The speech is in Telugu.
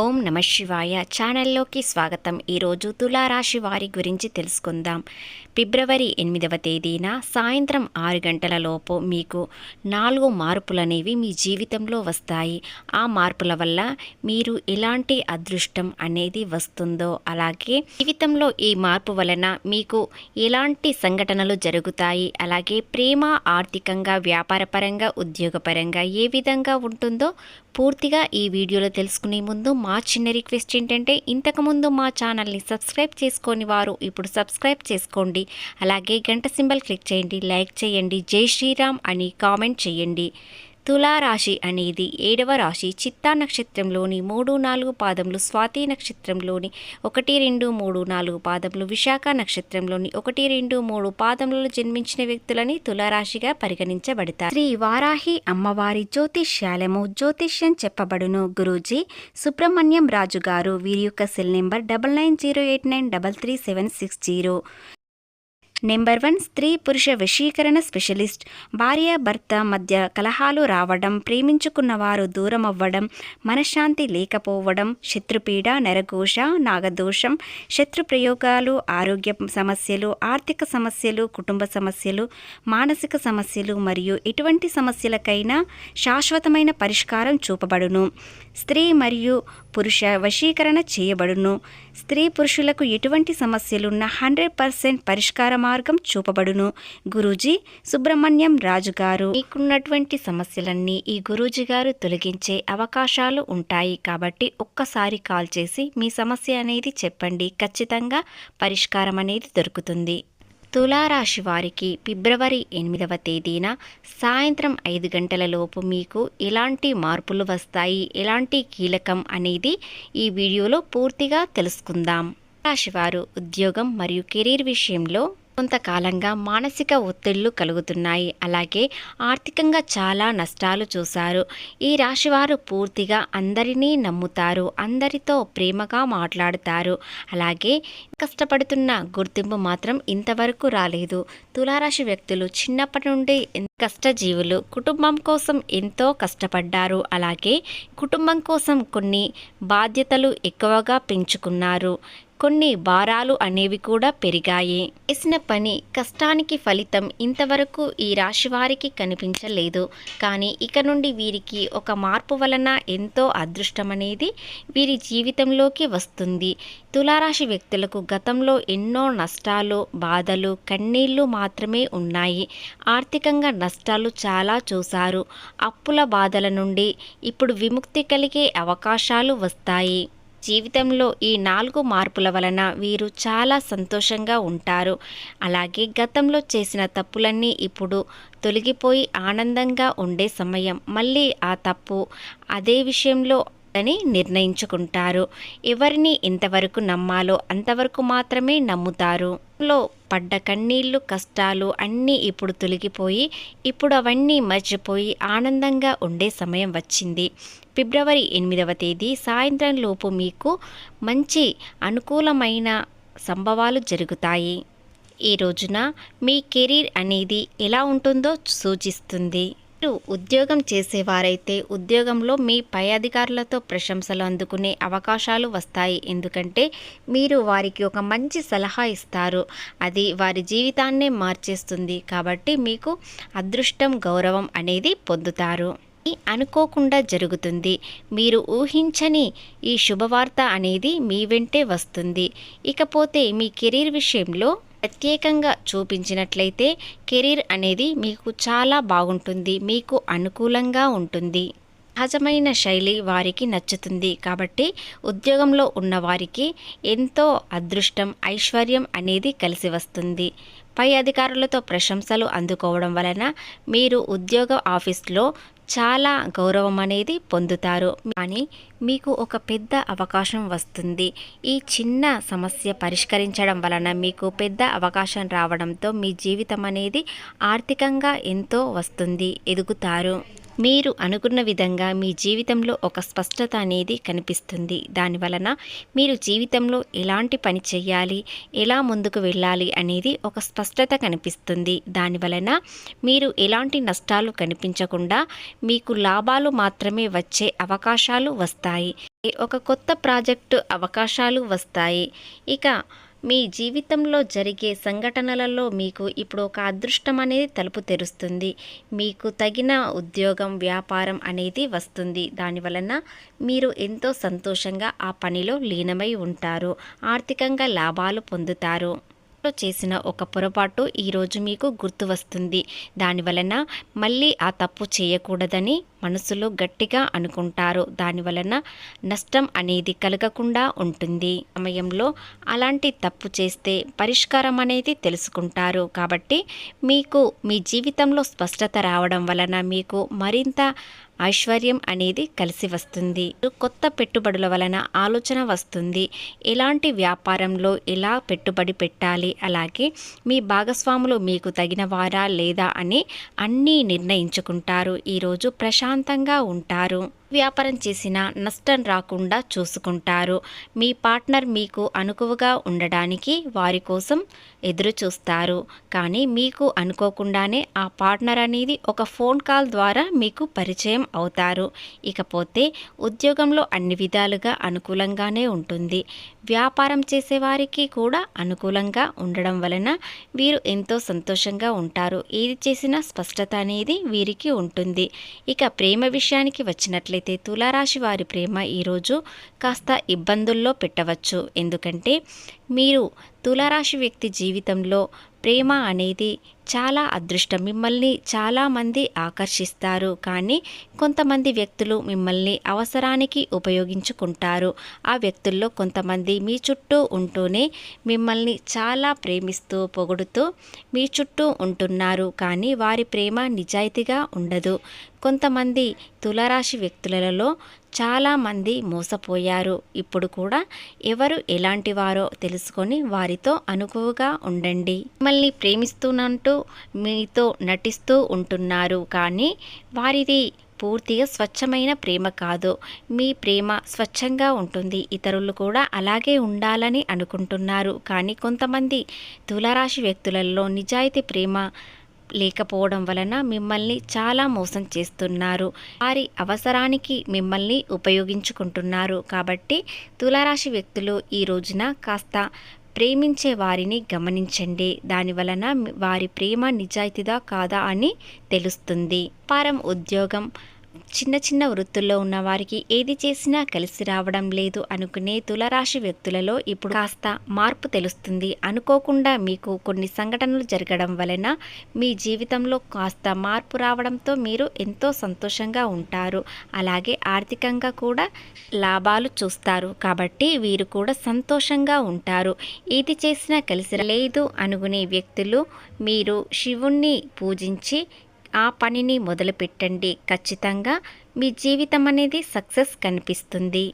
ఓం నమ శివాయ ఛానల్లోకి స్వాగతం. ఈరోజు తులారాశి వారి గురించి తెలుసుకుందాం. ఫిబ్రవరి ఎనిమిదవ తేదీన సాయంత్రం ఆరు గంటల లోపు మీకు నాలుగు మార్పులనేవి మీ జీవితంలో వస్తాయి. ఆ మార్పుల వల్ల మీరు ఎలాంటి అదృష్టం అనేది వస్తుందో అలాగే జీవితంలో ఈ మార్పు వలన మీకు ఎలాంటి సంఘటనలు జరుగుతాయి అలాగే ప్రేమ ఆర్థికంగా వ్యాపారపరంగా ఉద్యోగపరంగా ఏ విధంగా ఉంటుందో పూర్తిగా ఈ వీడియోలో తెలుసుకునే ముందు మా చిన్న రిక్వెస్ట్ ఏంటంటే ఇంతకుముందు మా ఛానల్ని సబ్స్క్రైబ్ చేసుకొని వారు ఇప్పుడు సబ్స్క్రైబ్ చేసుకోండి. అలాగే గంట సింబల్ క్లిక్ చేయండి లైక్ చేయండి జై శ్రీరామ్ అని కామెంట్ చేయండి. తులారాశి అనేది ఏడవ రాశి. చిత్తా నక్షత్రంలోని మూడు నాలుగు పాదములు స్వాతి నక్షత్రంలోని ఒకటి రెండు మూడు నాలుగు పాదములు విశాఖ నక్షత్రంలోని ఒకటి రెండు మూడు పాదములలో జన్మించిన వ్యక్తులని తులారాశిగా పరిగణించబడతారు. శ్రీ వారాహి అమ్మవారి జ్యోతిష్యాలము జ్యోతిష్యం చెప్పబడును. గురూజీ సుబ్రహ్మణ్యం రాజు గారు వీరి యొక్క cell number double nine zero eight nine double three seven six zero. Number one స్త్రీ పురుష వశీకరణ స్పెషలిస్ట్. భార్య భర్త మధ్య కలహాలు రావడం ప్రేమించుకున్న వారు దూరం అవ్వడం మనశ్శాంతి లేకపోవడం శత్రుపీడ నరఘోష నాగదోషం శత్రు ప్రయోగాలు ఆరోగ్య సమస్యలు ఆర్థిక సమస్యలు కుటుంబ సమస్యలు మానసిక సమస్యలు మరియు ఎటువంటి సమస్యలకైనా శాశ్వతమైన పరిష్కారం చూపబడును. స్త్రీ మరియు పురుష వశీకరణ చేయబడును. స్త్రీ పురుషులకు ఎటువంటి సమస్యలున్న హండ్రెడ్ పర్సెంట్ పరిష్కారమా మార్గం చూపబడును. గురూజీ సుబ్రహ్మణ్యం రాజు గారు మీకున్నటువంటి సమస్యలన్నీ ఈ గురూజీ గారు తొలగించే అవకాశాలు ఉంటాయి. కాబట్టి ఒక్కసారి కాల్ చేసి మీ సమస్య అనేది చెప్పండి. ఖచ్చితంగా పరిష్కారం అనేది దొరుకుతుంది. తులారాశి వారికి ఫిబ్రవరి ఎనిమిదవ తేదీన సాయంత్రం ఐదు గంటల లోపు మీకు ఎలాంటి మార్పులు వస్తాయి? ఎలాంటి కీలకం అనేది ఈ వీడియోలో పూర్తిగా తెలుసుకుందాం. రాశివారు ఉద్యోగం మరియు కెరీర్ విషయంలో కొంతకాలంగా మానసిక ఒత్తిళ్ళు కలుగుతున్నాయి. అలాగే ఆర్థికంగా చాలా నష్టాలు చూశారు. ఈ రాశివారు పూర్తిగా అందరినీ నమ్ముతారు. అందరితో ప్రేమగా మాట్లాడుతారు. అలాగే కష్టపడుతున్న గుర్తింపు మాత్రం ఇంతవరకు రాలేదు. తులారాశి వ్యక్తులు చిన్నప్పటి నుండి కష్టజీవులు కుటుంబం కోసం ఎంతో కష్టపడ్డారు. అలాగే కుటుంబం కోసం కొన్ని బాధ్యతలు ఎక్కువగా పెంచుకున్నారు. కొన్ని భారాలు అనేవి కూడా పెరిగాయి. చేసిన పని కష్టానికి ఫలితం ఇంతవరకు ఈ రాశి వారికి కనిపించలేదు. కానీ ఇక నుండి వీరికి ఒక మార్పు వలన ఎంతో అదృష్టం అనేది వీరి జీవితంలోకి వస్తుంది. తులారాశి వ్యక్తులకు గతంలో ఎన్నో నష్టాలు బాధలు కన్నీళ్ళు మాత్రమే ఉన్నాయి. ఆర్థికంగా నష్టాలు చాలా చూశారు. అప్పుల బాధల నుండి ఇప్పుడు విముక్తి కలిగే అవకాశాలు వస్తాయి. జీవితంలో ఈ నాలుగు మార్పుల వలన వీరు చాలా సంతోషంగా ఉంటారు. అలాగే గతంలో చేసిన తప్పులన్నీ ఇప్పుడు తొలగిపోయి ఆనందంగా ఉండే సమయం. మళ్ళీ ఆ తప్పు అదే విషయంలో అని నిర్ణయించుకుంటారు. ఎవరిని ఎంతవరకు నమ్మాలో అంతవరకు మాత్రమే నమ్ముతారు. లో పడ్డ కన్నీళ్ళు కష్టాలు అన్నీ ఇప్పుడు తొలగిపోయి ఇప్పుడు అవన్నీ మర్చిపోయి ఆనందంగా ఉండే సమయం వచ్చింది. ఫిబ్రవరి ఎనిమిదవ తేదీ సాయంత్రం లోపు మీకు మంచి అనుకూలమైన సంభవాలు జరుగుతాయి. ఈ రోజున మీ కెరీర్ అనేది ఎలా ఉంటుందో సూచిస్తుంది. ఇటు ఉద్యోగం చేసేవారైతే ఉద్యోగంలో మీ పై అధికారులతో ప్రశంసలు అందుకునే అవకాశాలు వస్తాయి. ఎందుకంటే మీరు వారికి ఒక మంచి సలహా ఇస్తారు. అది వారి జీవితాన్నే మార్చేస్తుంది. కాబట్టి మీకు అదృష్టం గౌరవం అనేది పొందుతారు. అనుకోకుండా జరుగుతుంది. మీరు ఊహించని ఈ శుభవార్త అనేది మీ వెంటే వస్తుంది. ఇకపోతే మీ కెరీర్ విషయంలో ప్రత్యేకంగా చూపించినట్లయితే కెరీర్ అనేది మీకు చాలా బాగుంటుంది మీకు అనుకూలంగా ఉంటుంది. సహజమైన శైలి వారికి నచ్చుతుంది. కాబట్టి ఉద్యోగంలో ఉన్న వారికి ఎంతో అదృష్టం ఐశ్వర్యం అనేది కలిసి వస్తుంది. పై అధికారులతో ప్రశంసలు అందుకోవడం వలన మీరు ఉద్యోగ ఆఫీస్లో చాలా గౌరవం అనేది పొందుతారు. కానీ మీకు ఒక పెద్ద అవకాశం వస్తుంది. ఈ చిన్న సమస్య పరిష్కరించడం వలన మీకు పెద్ద అవకాశం రావడంతో మీ జీవితం అనేది ఆర్థికంగా ఎంతో వస్తుంది ఎదుగుతారు. మీరు అనుకున్న విధంగా మీ జీవితంలో ఒక స్పష్టత అనేది కనిపిస్తుంది. దాని వలన మీరు జీవితంలో ఎలాంటి పని చేయాలి ఎలా ముందుకు వెళ్ళాలి అనేది ఒక స్పష్టత కనిపిస్తుంది. దాని వలన మీరు ఎలాంటి నష్టాలు కనిపించకుండా మీకు లాభాలు మాత్రమే వచ్చే అవకాశాలు వస్తాయి. ఒక కొత్త ప్రాజెక్టు అవకాశాలు వస్తాయి. ఇక మీ జీవితంలో జరిగే సంఘటనలలో మీకు ఇప్పుడు ఒక అదృష్టం అనేది తలుపు తెరుస్తుంది. మీకు తగిన ఉద్యోగం వ్యాపారం అనేది వస్తుంది. దాని వలన మీరు ఎంతో సంతోషంగా ఆ పనిలో లీనమై ఉంటారు. ఆర్థికంగా లాభాలు పొందుతారు. చేసిన ఒక పొరపాటు ఈరోజు మీకు గుర్తు వస్తుంది. దాని వలన మళ్ళీ ఆ తప్పు చేయకూడదని మనసులో గట్టిగా అనుకుంటారు. దాని వలన నష్టం అనేది కలగకుండా ఉంటుంది. సమయంలో అలాంటి తప్పు చేస్తే పరిష్కారం అనేది తెలుసుకుంటారు. కాబట్టి మీకు మీ జీవితంలో స్పష్టత రావడం వలన మీకు మరింత ఐశ్వర్యం అనేది కలిసి వస్తుంది. కొత్త పెట్టుబడుల వలన ఆలోచన వస్తుంది. ఎలాంటి వ్యాపారంలో ఎలా పెట్టుబడి పెట్టాలి? అలాగే మీ భాగస్వాములు మీకు తగిన వారా లేదా అని అన్నీ నిర్ణయించుకుంటారు. ఈరోజు ప్రశాంతంగా ఉంటారు. వ్యాపారం చేసినా నష్టం రాకుండా చూసుకుంటారు. మీ పార్ట్నర్ మీకు అనుకువగా ఉండడానికి వారి కోసం ఎదురు చూస్తారు కానీ మీకు అనుకోకుండానే ఆ పార్ట్నర్ అనేది ఒక ఫోన్ కాల్ ద్వారా మీకు పరిచయం అవుతారు. ఇకపోతే ఉద్యోగంలో అన్ని విధాలుగా అనుకూలంగానే ఉంటుంది. వ్యాపారం చేసేవారికి కూడా అనుకూలంగా ఉండడం వలన వీరు ఎంతో సంతోషంగా ఉంటారు. ఏది చేసినా స్పష్టత అనేది వీరికి ఉంటుంది. ఇక ప్రేమ విషయానికి వచ్చినట్లయితే అయితే తులారాశి వారి ప్రేమ ఈరోజు కాస్త ఇబ్బందుల్లో పెట్టవచ్చు. ఎందుకంటే మీరు తులారాశి వ్యక్తి జీవితంలో ప్రేమ అనేది చాలా అదృష్టం. మిమ్మల్ని చాలామంది ఆకర్షిస్తారు. కానీ కొంతమంది వ్యక్తులు మిమ్మల్ని అవసరానికి ఉపయోగించుకుంటారు. ఆ వ్యక్తుల్లో కొంతమంది మీ చుట్టూ ఉంటూనే మిమ్మల్ని చాలా ప్రేమిస్తూ పొగుడుతూ మీ చుట్టూ ఉంటున్నారు. కానీ వారి ప్రేమ నిజాయితీగా ఉండదు. కొంతమంది తులరాశి వ్యక్తులలో చాలామంది మోసపోయారు. ఇప్పుడు కూడా ఎవరు ఎలాంటి వారో తెలుసుకొని వారితో అనుకువగా ఉండండి. మిమ్మల్ని ప్రేమిస్తున్నట్టు మీతో నటిస్తూ ఉంటున్నారు. కానీ వారిది పూర్తిగా స్వచ్ఛమైన ప్రేమ కాదు. మీ ప్రేమ స్వచ్ఛంగా ఉంటుంది. ఇతరులు కూడా అలాగే ఉండాలని అనుకుంటున్నారు. కానీ కొంతమంది తులరాశి వ్యక్తులలో నిజాయితీ ప్రేమ లేకపోవడం వలన మిమ్మల్ని చాలా మోసం చేస్తున్నారు. వారి అవసరానికి మిమ్మల్ని ఉపయోగించుకుంటున్నారు. కాబట్టి తులారాశి వ్యక్తులు ఈ రోజున కాస్త ప్రేమించే వారిని గమనించండి. దాని వలన వారి ప్రేమ నిజాయితీదా కాదా అని తెలుస్తుంది. పారం ఉద్యోగం చిన్న చిన్న వృత్తుల్లో ఉన్న వారికి ఏది చేసినా కలిసి రావడం లేదు అనుకునే తులరాశి వ్యక్తులలో ఇప్పుడు కాస్త మార్పు తెలుస్తుంది. అనుకోకుండా మీకు కొన్ని సంఘటనలు జరగడం వలన మీ జీవితంలో కాస్త మార్పు రావడంతో మీరు ఎంతో సంతోషంగా ఉంటారు. అలాగే ఆర్థికంగా కూడా లాభాలు చూస్తారు. కాబట్టి వీరు కూడా సంతోషంగా ఉంటారు. ఏది చేసినా కలిసి లేదు అనుకునే వ్యక్తులు మీరు శివుణ్ణి పూజించి ఆ పనిని మొదలుపెట్టండి. ఖచ్చితంగా మీ జీవితం అనేది సక్సెస్ కనిపిస్తుంది.